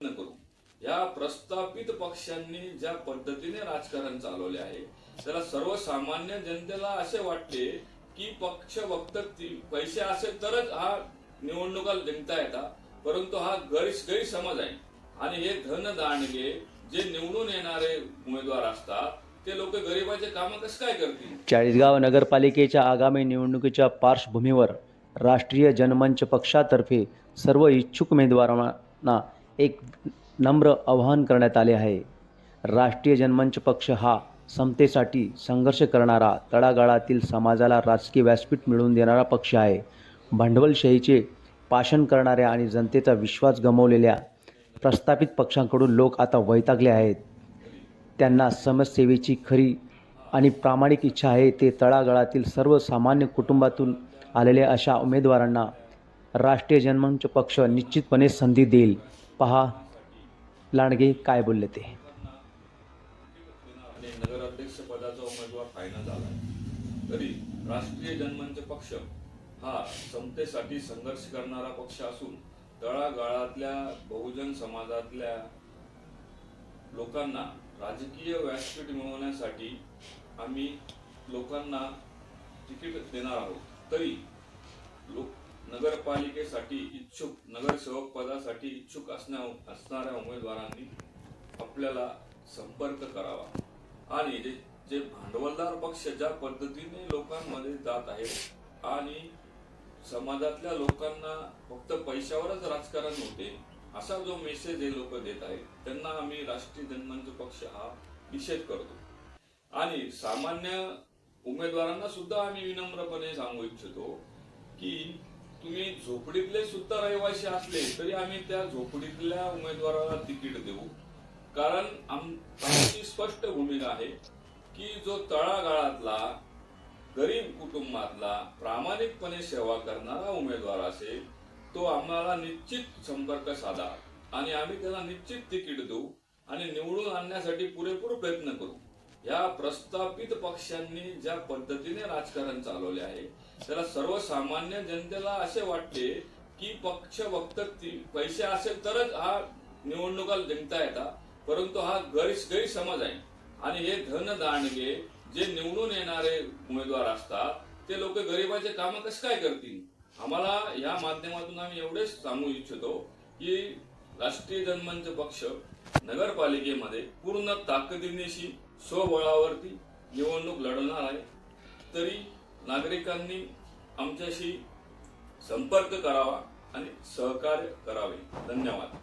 करू. या प्रस्थापित पक्षांनी ज्या पद्धतीने राजकारण चालवले आहे त्याला सर्वसामान्य जनतेला असे वाटते की पक्ष फक्त पैसे असेल तरच हा निवडणुका जिंकता येतात परंतु हा गैस गैरसमज आहे. आणि हे धन दांडगे जे निवडून येणारे उमेदवार असतात ते लोक गरिबाचे काम कसं काय करतील? चाळीसगाव नगरपालिकेच्या आगामी निवडणुकीच्या पार्श्वभूमीवर राष्ट्रीय जनमंच पक्षातर्फे सर्व इच्छुक उमेदवारांना एक नम्र आवाहन करण्यात आले आहे. राष्ट्रीय जनमंच पक्ष हा समतेसाठी संघर्ष करणारा तळागाळातील समाजाला राजकीय व्यासपीठ मिळवून देणारा पक्ष आहे. भांडवलशाहीचे पाषण करणाऱ्या आणि जनतेचा विश्वास गमावलेल्या प्रस्थापित पक्षांकडून लोक आता वैतागले आहेत. त्यांना समाजसेवेची खरी आणि प्रामाणिक इच्छा आहे ते तळागाळातील सर्वसामान्य कुटुंबातून आलेल्या अशा उमेदवारांना राष्ट्रीय जनमंच पक्ष निश्चितपणे संधी देईल. पहा लांडगे काय बोलले ते. नगराध्यक्ष पदाचा उमेदवार फायनल झाला तरी राष्ट्रीय जनमंच पक्ष हा समतेसाठी संघर्ष करणारा पक्ष असून तळागाळातल्या बहुजन समाजातल्या लोकांना राजकीय व्यासपीठ मिळवण्यासाठी आम्ही लोकांना तिकीट देणार आहोत. तरी लोक नगरपालिकेसाठी इच्छुक नगरसेवक पदासाठी इच्छुक असण्या असणाऱ्या उमेदवारांनी आपल्याला संपर्क करावा. आणि जे जे भांडवलदार पक्ष ज्या पद्धतीने लोकांमध्ये जात आहेत आणि समाजातल्या लोकांना फक्त पैशावरच राजकारण होते असा जो मेसेज हे लोक देत आहेत त्यांना आम्ही राष्ट्रीय जनमंच पक्ष हा निषेध करतो. आणि सामान्य उमेदवारांना सुद्धा आम्ही विनम्रपणे सांगू इच्छितो की तुम्ही झोपडीतले सुद्धा रहिवासी असले तरी आम्ही त्या झोपडीतल्या उमेदवाराला तिकीट देऊ. कारण आम- आमची स्पष्ट भूमिका आहे की जो तळागाळातला गरीब कुटुंबातला प्रामाणिकपणे सेवा करणारा उमेदवार असेल तो आम्हाला निश्चित संपर्क साधा आणि आम्ही त्याला निश्चित तिकीट देऊ आणि निवडून आणण्यासाठी पुरेपूर प्रयत्न करू. या प्रस्थापित पक्षांनी ज्या पद्धतीने राजकारण चालवले आहे त्याला सर्वसामान्य जनतेला असे वाटते की पक्ष फक्त पैसे असेल तरच हा निवडणुका जिंकता येतात परंतु हा गैर गैरसमज आहे. आणि हे धन दांडगे जे निवडून येणारे उमेदवार असतात ते लोक गरिबाचे काम कसं काय करतील? आम्हाला या माध्यमातून आम्ही एवढेच सांगू इच्छितो की राष्ट्रीय जनमंच पक्ष नगरपालिकेमध्ये पूर्ण ताकदीनेशी स्वबळावरती निवडणूक लढवणार आहे. तरी नागरिकांनी आमच्याशी संपर्क करावा आणि सहकार्य करावे. धन्यवाद.